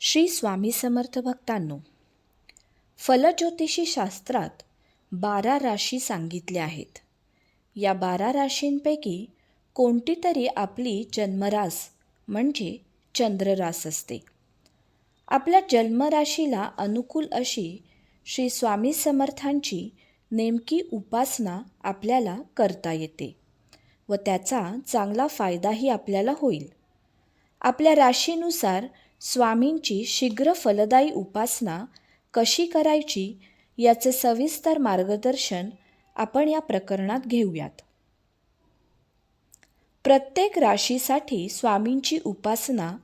श्री स्वामी समर्थ भक्तांनो फलज्योतिषी शास्त्रात बारा राशी सांगितल्या आहेत. या बारा राशींपैकी कोणती तरी आपली जन्मरास म्हणजे चंद्ररास असते. आपल्या जन्मराशीला अनुकूल अशी श्री स्वामी समर्थांची नेमकी उपासना आपल्याला करता येते व त्याचा चांगला फायदाही आपल्याला होईल. आपल्या राशीनुसार स्वामींची शीघ्र फलदायी उपासना कशी करायची याचे सविस्तर मार्गदर्शन आपण या प्रकरणात घेऊयात. प्रत्येक राशीसाठी स्वामींची उपासना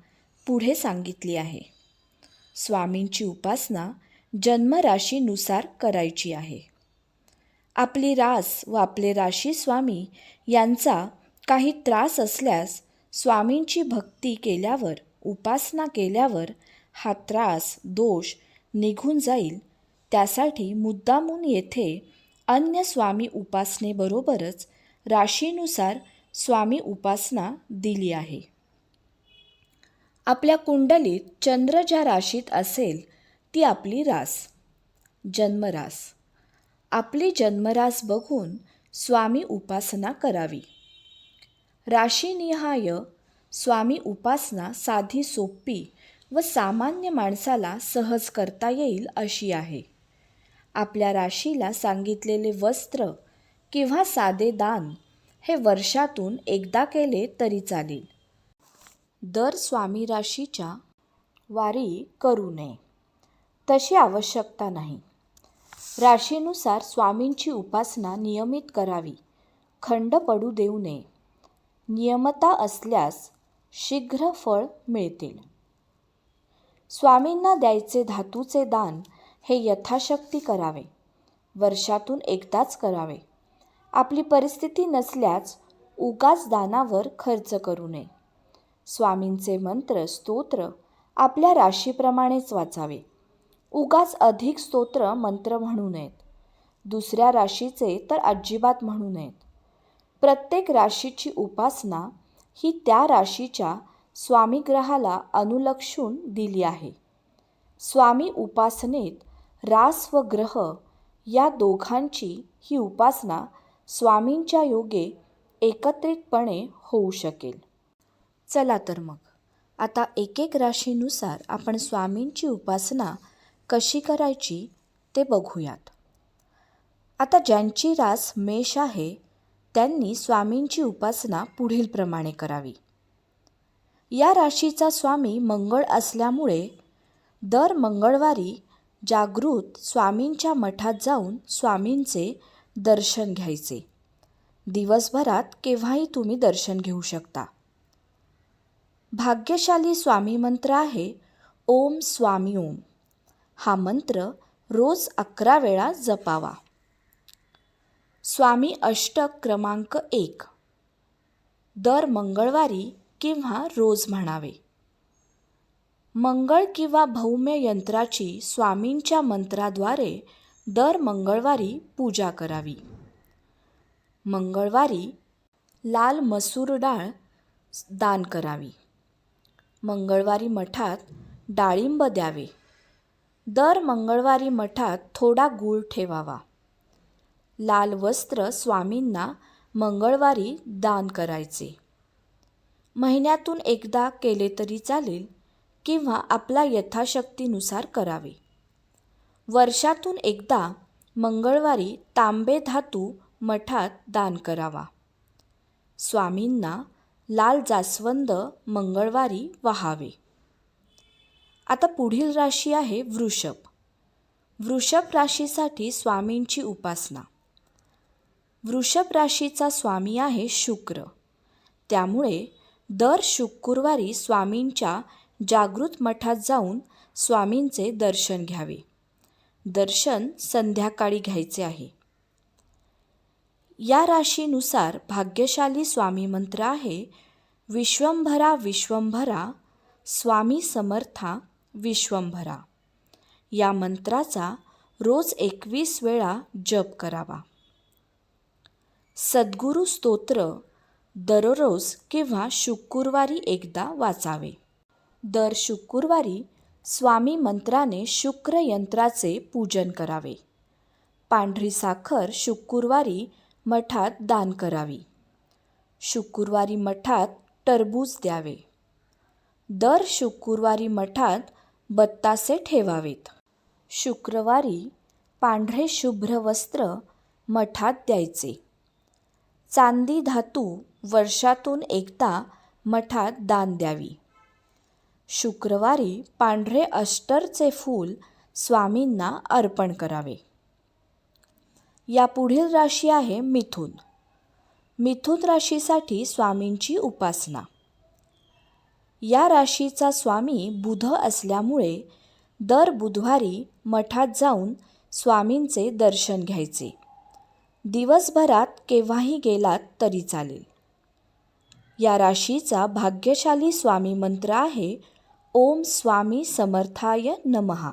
पुढे सांगितली आहे. स्वामींची उपासना जन्मराशीनुसार करायची आहे. आपली रास व आपले राशी स्वामी यांचा काही त्रास असल्यास स्वामींची भक्ती केल्यावर उपासना केल्यावर हा त्रास दोष निघून जाईल. त्यासाठी मुद्दामून येथे अन्य स्वामी उपासनेबरोबरच राशीनुसार स्वामी उपासना दिली आहे. आपल्या कुंडलीत चंद्र ज्या राशीत असेल ती आपली रास जन्मरास. आपली जन्मरास बघून स्वामी उपासना करावी. राशीनिहाय स्वामी उपासना साधी सोपी व सामान्य माणसाला सहज करता येईल अशी आहे. आपल्या राशीला सांगितलेले वस्त्र किंवा साधे दान हे वर्षातून एकदा केले तरी चालेल. दर स्वामी राशीच्या वारी करू नये. तशी आवश्यकता नाही. राशीनुसार स्वामींची उपासना नियमित करावी. खंड पडू देऊ नये. नियमता असल्यास शीघ्र फळ मिळतील. स्वामींना द्यायचे धातूचे दान हे यथाशक्ती करावे. वर्षातून एकदाच करावे. आपली परिस्थिती नसल्यास उगाच दानावर खर्च करू नये. स्वामींचे मंत्र स्तोत्र आपल्या राशीप्रमाणेच वाचावे. उगाच अधिक स्तोत्र मंत्र म्हणू नयेत. दुसऱ्या राशीचे तर अजिबात म्हणू नयेत. प्रत्येक राशीची उपासना ही त्या राशीच्या स्वामीग्रहाला अनुलक्षून दिली आहे. स्वामी उपासनेत रास व ग्रह या दोघांची ही उपासना स्वामींच्या योगे एकत्रितपणे होऊ शकेल. चला तर मग आता एक एक राशीनुसार आपण स्वामींची उपासना कशी करायची ते बघूयात. आता ज्यांची रास मेष आहे त्यांनी स्वामींची उपासना पुढीलप्रमाणे करावी. या राशीचा स्वामी मंगळ असल्यामुळे दर मंगळवारी जागृत स्वामींच्या मठात जाऊन स्वामींचे दर्शन घ्यायचे. दिवसभरात केव्हाही तुम्ही दर्शन घेऊ शकता. भाग्यशाली स्वामी मंत्र आहे ओम स्वामी ओम. हा मंत्र रोज अकरा वेळा जपावा. स्वामी अष्टक क्रमांक एक. दर मंगळवारी किंवा रोज म्हणावे. मंगळ किंवा भौम्य यंत्राची स्वामींच्या मंत्राद्वारे दर मंगळवारी पूजा करावी. मंगळवारी लाल मसूर डाळ दान करावी. मंगळवारी मठात डाळिंब द्यावे. दर मंगळवारी मठात थोडा गूळ ठेवावा. लाल वस्त्र स्वामींना मंगळवारी दान करायचे. महिन्यातून एकदा केले तरी चालेल किंवा आपला यथाशक्तीनुसार करावे. वर्षातून एकदा मंगळवारी तांबे धातू मठात दान करावा. स्वामींना लाल जास्वंद मंगळवारी वहावे. आता पुढील राशी आहे वृषभ. वृषभ राशीसाठी स्वामींची उपासना. वृषभ राशीचा स्वामी आहे शुक्र. त्यामुळे दर शुक्रवारी स्वामींच्या जागृत मठात जाऊन स्वामींचे दर्शन घ्यावे. दर्शन संध्याकाळी घ्यायचे आहे. या राशीनुसार भाग्यशाली स्वामी मंत्र आहे विश्वंभरा विश्वंभरा स्वामी समर्था विश्वंभरा. या मंत्राचा रोज एकवीस वेळा जप करावा. सद्गुरू स्तोत्र दररोज किंवा शुक्रवारी एकदा वाचावे. दर शुक्रवारी स्वामी मंत्राने शुक्र यंत्राचे पूजन करावे. पांढरी साखर शुक्रवारी मठात दान करावी. शुक्रवारी मठात टरबूज द्यावे. दर शुक्रवारी मठात बत्तासे ठेवावेत. शुक्रवारी पांढरे शुभ्र वस्त्र मठात द्यायचे. चांदी धातू वर्षातून एकदा मठात दान द्यावी. शुक्रवारी पांढरे अष्टरचे फूल स्वामींना अर्पण करावे. या पुढील राशी आहे मिथुन. मिथुन राशीसाठी स्वामींची उपासना. या राशीचा स्वामी बुध असल्यामुळे दर बुधवारी मठात जाऊन स्वामींचे दर्शन घ्यायचे. दिवसभरात केव्हाही गेलात तरी चालेल. या राशीचा भाग्यशाली स्वामी मंत्र आहे ओम स्वामी समर्थाय नमहा.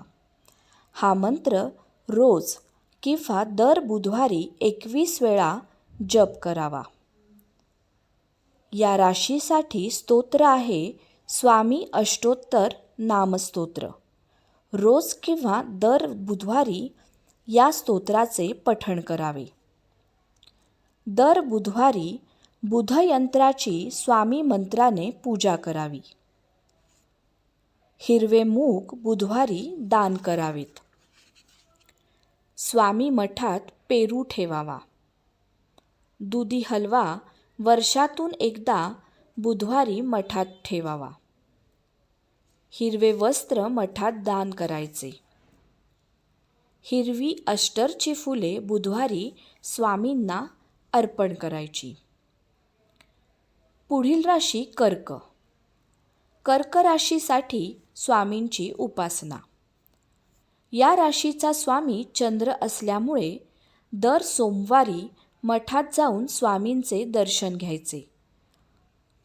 हा मंत्र रोज किंवा दर बुधवारी एकवीस वेळा जप करावा. या राशीसाठी स्तोत्र आहे स्वामी अष्टोत्तर नामस्तोत्र. रोज किंवा दर बुधवारी या स्तोत्राचे पठण करावे. दर बुधवारी बुधयंत्राची स्वामी मंत्राने पूजा करावी. हिरवे मूग बुधवारी दान करावेत. स्वामी मठात पेरू ठेवावा. दुधी हलवा वर्षातून एकदा बुधवारी मठात ठेवावा. हिरवे वस्त्र मठात दान करायचे. हिरवी अष्टरची फुले बुधवारी स्वामींना अर्पण करायची. पुढील राशी कर्क. कर्क राशीसाठी स्वामींची उपासना. या राशीचा स्वामी चंद्र असल्यामुळे दर सोमवारी मठात जाऊन स्वामींचे दर्शन घ्यायचे.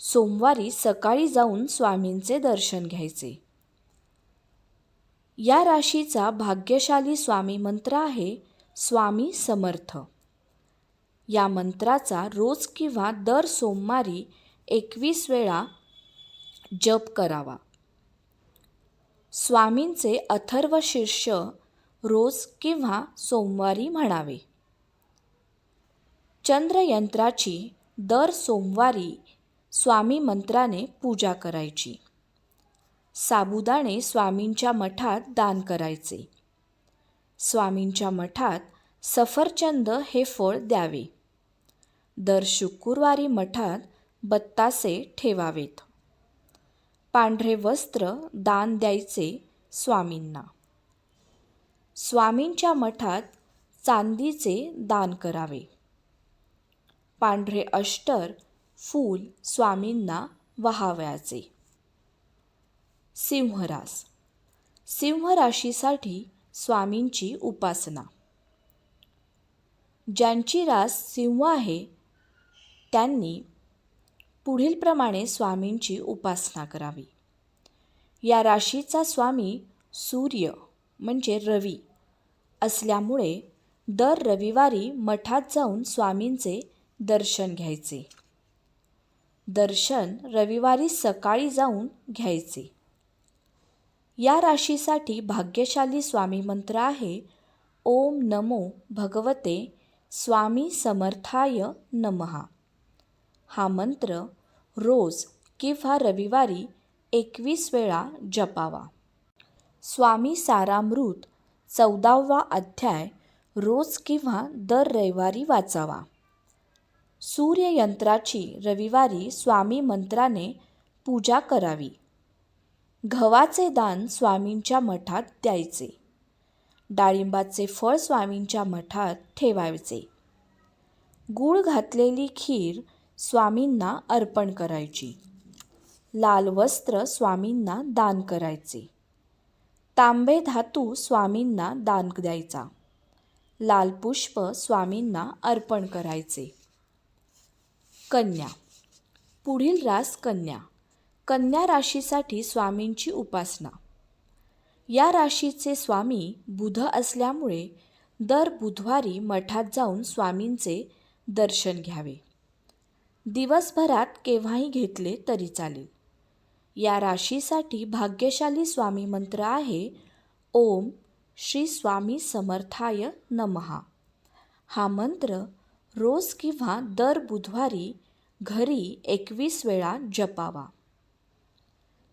सोमवारी सकाळी जाऊन स्वामींचे दर्शन घ्यायचे. या राशीचा भाग्यशाली स्वामी मंत्र आहे स्वामी समर्थ. या मंत्राचा रोज किंवा दर सोमवारी एकवीस वेळा जप करावा. स्वामींचे अथर्व शीर्ष रोज किंवा सोमवारी म्हणावे. चंद्रयंत्राची दर सोमवारी स्वामी मंत्राने पूजा करायची. साबुदाणे स्वामींच्या मठात दान करायचे. स्वामींच्या मठात सफरचंद हे फळ द्यावे. दर शुक्रवारी मठात बत्तासे ठेवावेत. पांढरे वस्त्र दान द्यायचे स्वामींना. स्वामींच्या मठात चांदीचे दान करावे. पांढरे अष्टर फूल स्वामींना वहाव्याचे. सिंहरास. सिंहराशीसाठी स्वामींची उपासना. ज्यांची रास सिंह आहे त्यांनी पुढीलप्रमाणे स्वामींची उपासना करावी. या राशीचा स्वामी सूर्य म्हणजे रवी असल्यामुळे दर रविवारी मठात जाऊन स्वामींचे दर्शन घ्यायचे. दर्शन रविवारी सकाळी जाऊन घ्यायचे. या राशीसाठी भाग्यशाली स्वामी मंत्र आहे ओम नमो भगवते स्वामी समर्थाय नमहा. हा मंत्र रोज किंवा रविवारी एकवीस वेळा जपावा. स्वामी सारामृत चौदावा अध्याय रोज किंवा दर रविवारी वाचावा. सूर्ययंत्राची रविवारी स्वामी मंत्राने पूजा करावी. गव्हाचे दान स्वामींच्या मठात द्यायचे. डाळिंबाचे फळ स्वामींच्या मठात ठेवायचे. गूळ घातलेली खीर स्वामींना अर्पण करायची. लाल वस्त्र स्वामींना दान करायचे. तांबे धातू स्वामींना दान द्यायचा. लाल पुष्प स्वामींना अर्पण करायचे. कन्या. पुढील रास कन्या. कन्या राशीसाठी स्वामींची उपासना. या राशीचे स्वामी बुध असल्यामुळे दर बुधवारी मठात जाऊन स्वामींचे दर्शन घ्यावे. दिवसभरात केव्हाही घेतले तरी चालेल. या राशीसाठी भाग्यशाली स्वामी मंत्र आहे ओम श्री स्वामी समर्थाय नमहा हा मंत्र रोज किंवा दर बुधवारी घरी एकवीस वेळा जपावा.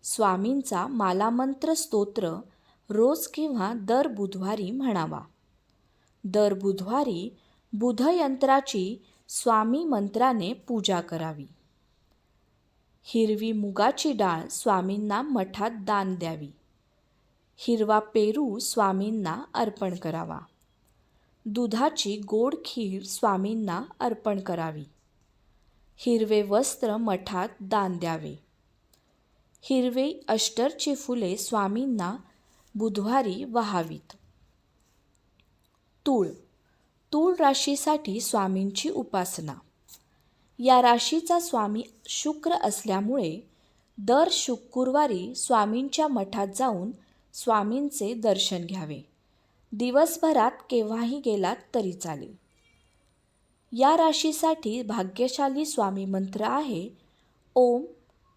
स्वामींचा मालामंत्र स्तोत्र रोज किंवा दर बुधवारी म्हणावा. दर बुधवारी बुधयंत्राची स्वामी मंत्राने पूजा करावी. हिरवी मुगाची डाळ स्वामींना मठात दान द्यावी. हिरवा पेरू स्वामींना अर्पण करावा. दुधाची गोड खीर स्वामींना अर्पण करावी. हिरवे वस्त्र मठात दान द्यावे. हिरवे अष्टरची फुले स्वामींना बुधवारी वहावीत. तूळ तूळ राशीसाठी स्वामींची उपासना. या राशीचा स्वामी शुक्र असल्यामुळे दर शुक्रवारी स्वामींच्या मठात जाऊन स्वामींचे दर्शन घ्यावे. दिवसभरात केव्हाही गेलात तरी चालेल. या राशीसाठी भाग्यशाली स्वामी मंत्र आहे ओम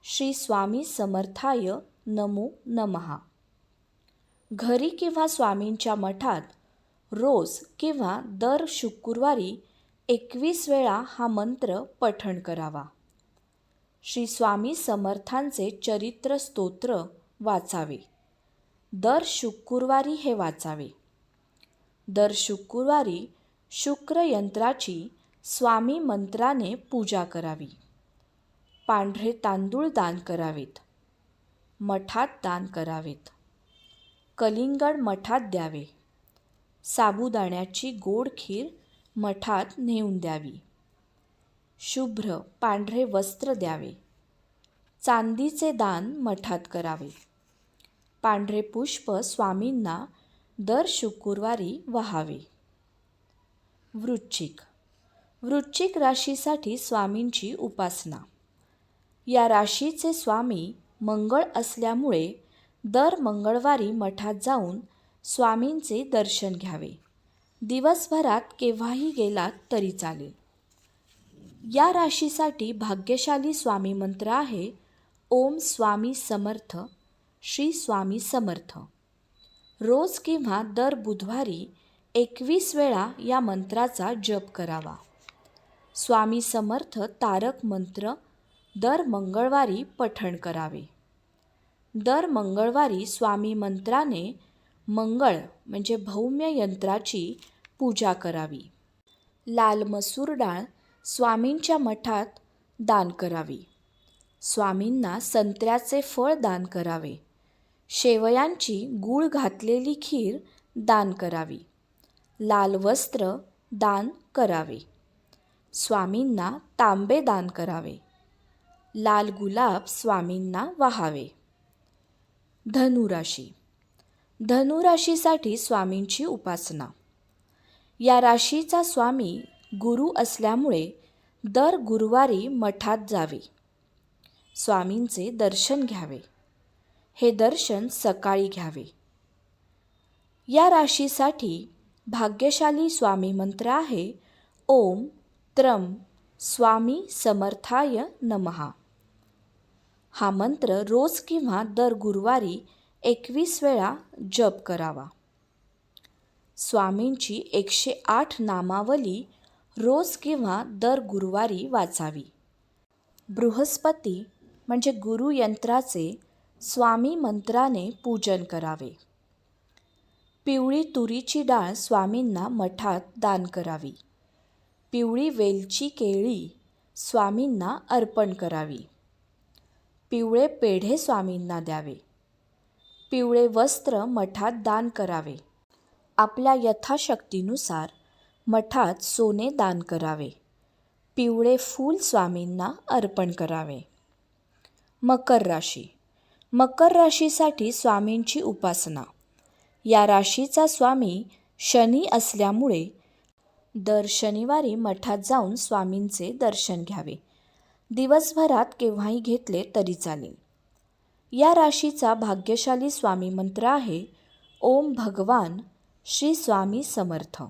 श्री स्वामी समर्थाय नमो नमहा. घरी किंवा स्वामींच्या मठात रोज किंवा दर शुक्रवारी एकवीस वेळा हा मंत्र पठण करावा. श्री स्वामी समर्थांचे चरित्र स्तोत्र वाचावे. दर शुक्रवारी हे वाचावे. दर शुक्रवारी शुक्रयंत्राची स्वामी मंत्राने पूजा करावी. पांढरे तांदूळ दान करावेत. मठात दान करावेत. कलिंगड मठात द्यावे. साबुदाण्याची गोड खीर मठात नेऊन द्यावी. शुभ्र पांढरे वस्त्र द्यावे. चांदीचे दान मठात करावे. पांढरे पुष्प स्वामींना दर शुक्रवारी वहावे. वृश्चिक. वृश्चिक राशीसाठी स्वामींची उपासना. या राशीचे स्वामी मंगळ असल्यामुळे दर मंगळवारी मठात जाऊन स्वामींचे दर्शन घ्यावे. दिवसभरात केव्हाही गेलात तरी चालेल. या राशीसाठी भाग्यशाली स्वामी मंत्र आहे ओम स्वामी समर्थ श्री स्वामी समर्थ. रोज किंवा दर बुधवारी एकवीस वेळा या मंत्राचा जप करावा. स्वामी समर्थ तारक मंत्र दर मंगळवारी पठण करावे. दर मंगळवारी स्वामी मंत्राने मंगळ म्हणजे भौम्य यंत्राची पूजा करावी. लाल मसूर डाळ स्वामींच्या मठात दान करावी. स्वामींना संत्र्याचे फळ दान करावे. शेवयांची गूळ घातलेली खीर दान करावी. लाल वस्त्र दान करावे. स्वामींना तांबे दान करावे. लाल गुलाब स्वामींना वहावे. धनुराशी धनुराशीसाठी स्वामींची उपासना. या राशीचा स्वामी गुरु असल्यामुळे दर गुरुवारी मठात जावे. स्वामींचे दर्शन घ्यावे. हे दर्शन सकाळी घ्यावे. या राशीसाठी भाग्यशाली स्वामी मंत्र आहे ओम त्रम स्वामी समर्थाय नमहा. हा मंत्र रोज किंवा दर गुरुवारी एकवीस वेळा जप करावा. स्वामींची एकशे आठ नामावली रोज किंवा दर गुरुवारी वाचावी. बृहस्पती म्हणजे गुरुयंत्राचे स्वामी मंत्राने पूजन करावे. पिवळी तुरीची डाळ स्वामींना मठात दान करावी. पिवळी वेलची केळी स्वामींना अर्पण करावी. पिवळे पेढे स्वामींना द्यावे. पिवळे वस्त्र मठात दान करावे. आपल्या यथाशक्तीनुसार मठात सोने दान करावे. पिवळे फूल स्वामींना अर्पण करावे. मकर राशी. मकर राशीसाठी स्वामींची उपासना. या राशीचा स्वामी शनी असल्यामुळे दर शनिवारी मठात जाऊन स्वामींचे दर्शन घ्यावे. दिवसभरात केव्हाही घेतले तरी चालेल. या राशीचा भाग्यशाली स्वामी मंत्र आहे ओम भगवान श्री स्वामी समर्थ.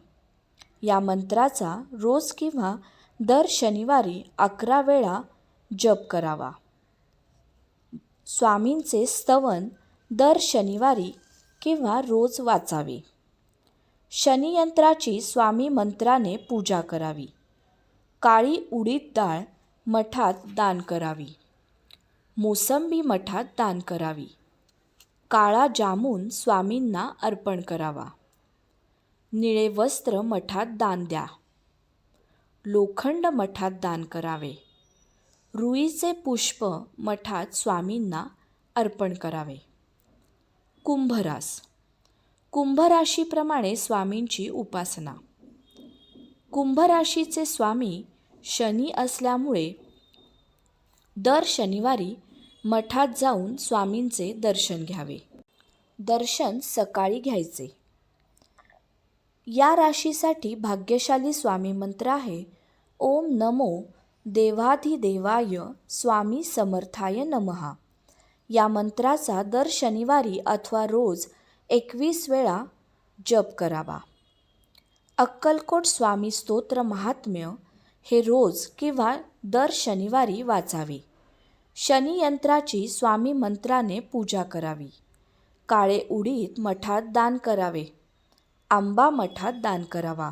या मंत्राचा रोज किंवा दर शनिवारी अकरा वेळा जप करावा. स्वामींचे स्तवन दर शनिवारी किंवा रोज वाचावे. शनियंत्राची स्वामी मंत्राने पूजा करावी. काळी उडीद डाळ मठात दान करावी. मोसंबी मठात दान करावी. काळा जामून स्वामींना अर्पण करावा. निळे वस्त्र मठात दान द्या. लोखंड मठात दान करावे. रुईचे पुष्प मठात स्वामींना अर्पण करावे. कुंभरास. कुंभराशीप्रमाणे स्वामींची उपासना. कुंभराशीचे स्वामी शनी असल्यामुळे दर शनिवारी मठात जाऊन स्वामींचे दर्शन घ्यावे. दर्शन सकाळी घ्यायचे. या राशीसाठी भाग्यशाली स्वामी मंत्र आहे ओम नमो देवाधिदेवाय स्वामी समर्थाय नमहा या मंत्राचा दर शनिवारी अथवा रोज एकवीस वेळा जप करावा. अक्कलकोट स्वामी स्तोत्र महात्म्य हे रोज किंवा दर शनिवारी वाचावे. शनियंत्राची स्वामी मंत्राने पूजा करावी. काळे उडीद मठात दान करावे. आंबा मठात दान करावा.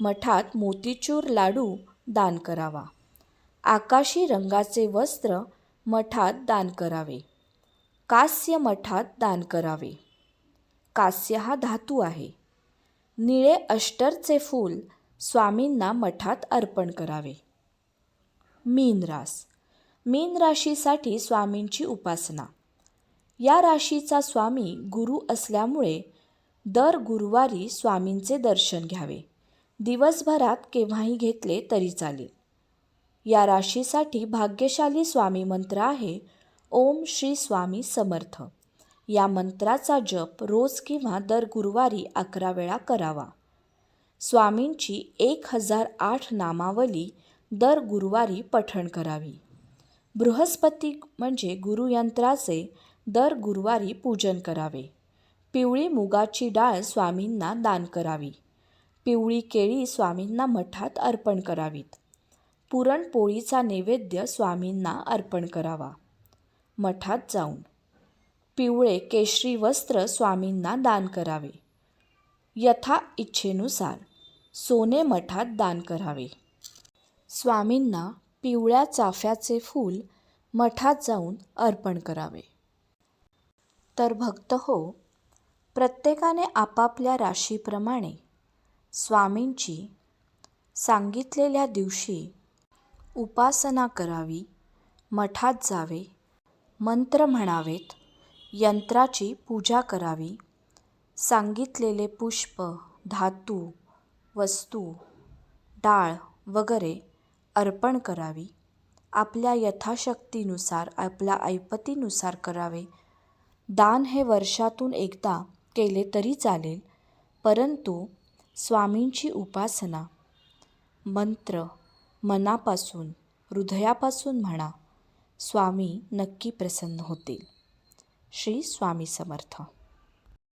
मठात मोतीचूर लाडू दान करावा. आकाशी रंगाचे वस्त्र मठात दान करावे. कास्य मठात दान करावे. कास्य हा धातू आहे. निळे अष्टरचे फूल स्वामींना मठात अर्पण करावे. मीन रास मीन राशीसाठी स्वामींची उपासना. या राशीचा स्वामी गुरु असल्यामुळे दर गुरुवारी स्वामींचे दर्शन घ्यावे. दिवसभरात केव्हाही घेतले तरी चालेल. या राशीसाठी भाग्यशाली स्वामी मंत्र आहे ओम श्री स्वामी समर्थ. या मंत्राचा जप रोज किंवा दर गुरुवारी अकरा वेळा करावा. स्वामींची एक हजार आठ नामावली दर गुरुवारी पठण करावी. बृहस्पती म्हणजे गुरुयंत्राचे दर गुरुवारी पूजन करावे. पिवळी मुगाची डाळ स्वामींना दान करावी. पिवळी केळी स्वामींना मठात अर्पण करावीत. पुरणपोळीचा नैवेद्य स्वामींना अर्पण करावा. मठात जाऊन पिवळे केशरी वस्त्र स्वामींना दान करावे. यथा इच्छेनुसार सोने मठात दान करावे. स्वामींना पिवळ्या चाफ्याचे फूल मठात जाऊन अर्पण करावे. तर भक्त हो प्रत्येकाने आपापल्या राशीप्रमाणे स्वामींची सांगितलेल्या दिवशी उपासना करावी मठात जावे मंत्र म्हणावेत यंत्राची पूजा करावी सांगितलेले पुष्प धातू वस्तू डाळ वगैरे अर्पण करावी. आपल्या यथाशक्तीनुसार आपल्या ऐपतीनुसार करावे. दान हे वर्षातून एकदा केले तरी चालेल परंतु स्वामींची उपासना. मंत्र मनापासून हृदयापासून म्हणा स्वामी नक्की प्रसन्न होतील. श्री स्वामी समर्थ.